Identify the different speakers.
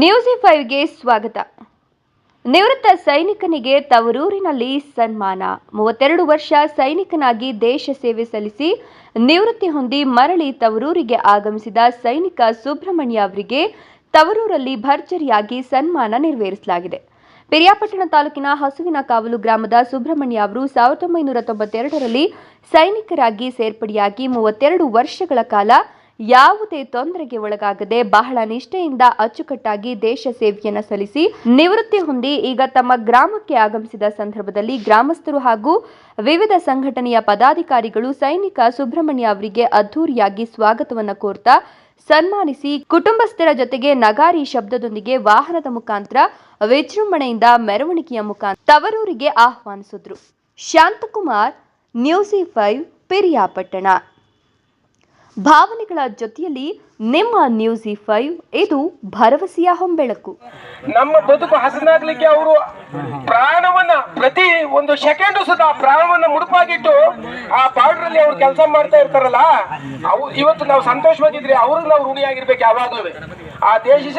Speaker 1: News ಫೈವ್ಗೆ ಸ್ವಾಗತ. ನಿವೃತ್ತ ಸೈನಿಕನಿಗೆ ತವರೂರಿನಲ್ಲಿ ಸನ್ಮಾನ. ಮೂವತ್ತೆರಡು ವರ್ಷ ಸೈನಿಕನಾಗಿ ದೇಶ ಸೇವೆ ಸಲ್ಲಿಸಿ ನಿವೃತ್ತಿ ಹೊಂದಿ ಮರಳಿ ತವರೂರಿಗೆ ಆಗಮಿಸಿದ ಸೈನಿಕ ಸುಬ್ರಹ್ಮಣ್ಯ ಅವರಿಗೆ ತವರೂರಲ್ಲಿ ಭರ್ಜರಿಯಾಗಿ ಸನ್ಮಾನ ನೆರವೇರಿಸಲಾಗಿದೆ. ಪಿರಿಯಾಪಟ್ಟಣ ತಾಲೂಕಿನ ಹಸುವಿನ ಕಾವಲು ಗ್ರಾಮದ ಸುಬ್ರಹ್ಮಣ್ಯ ಅವರು ಸಾವಿರದ ಒಂಬೈನೂರ ತೊಂಬತ್ತೆರಡರಲ್ಲಿ ಸೈನಿಕರಾಗಿ ಸೇರ್ಪಡೆಯಾಗಿ ಮೂವತ್ತೆರಡು ವರ್ಷಗಳ ಕಾಲ ಯಾವುದೇ ತೊಂದರೆಗೆ ಒಳಗಾಗದೆ ಬಹಳ ನಿಷ್ಠೆಯಿಂದ ಅಚ್ಚುಕಟ್ಟಾಗಿ ದೇಶ ಸೇವೆಯನ್ನು ಸಲ್ಲಿಸಿ ನಿವೃತ್ತಿ ಹೊಂದಿ ಈಗ ತಮ್ಮ ಗ್ರಾಮಕ್ಕೆ ಆಗಮಿಸಿದ ಸಂದರ್ಭದಲ್ಲಿ ಗ್ರಾಮಸ್ಥರು ಹಾಗೂ ವಿವಿಧ ಸಂಘಟನೆಯ ಪದಾಧಿಕಾರಿಗಳು ಸೈನಿಕ ಸುಬ್ರಹ್ಮಣ್ಯ ಅವರಿಗೆ ಅದ್ಧೂರಿಯಾಗಿ ಸ್ವಾಗತವನ್ನು ಕೋರ್ತಾ ಸನ್ಮಾನಿಸಿ ಕುಟುಂಬಸ್ಥರ ಜೊತೆಗೆ ನಗಾರಿ ಶಬ್ದದೊಂದಿಗೆ ವಾಹನದ ಮುಖಾಂತರ ವಿಜೃಂಭಣೆಯಿಂದ ಮೆರವಣಿಗೆಯ ಮುಖಾಂತರ ತವರೂರಿಗೆ ಆಹ್ವಾನಿಸಿದ್ರು. Shantakumar, news five, Piriyapatna. ಭಾವನೆಗಳ ಜೊತೆಯಲ್ಲಿ ನಿಮ್ಮ ನ್ಯೂಸಿ ಫೈವ್, ಇದು ಭರವಸೆಯ ಹೊಂಬೆಳಕು.
Speaker 2: ನಮ್ಮ ಬದುಕು ಹಸನಾಗ್ಲಿಕ್ಕೆ ಅವರು ಪ್ರಾಣವನ್ನ ಪ್ರತಿ ಒಂದು ಸೆಕೆಂಡ್ ಸುತ್ತ ಪ್ರಾಣವನ್ನ ಮುಡುಪಾಗಿಟ್ಟು ಆ ಬಾರ್ಡರ್ ಅವ್ರು ಕೆಲಸ ಮಾಡ್ತಾ ಇರ್ತಾರಲ್ಲ, ಅವು ಇವತ್ತು ನಾವು ಸಂತೋಷವಾಗಿದ್ರೆ ಅವ್ರಿಗೆ ನಾವು ಋಣಿಯಾಗಿರ್ಬೇಕು ಯಾವಾಗಲೂ. ಆ ದೇಶ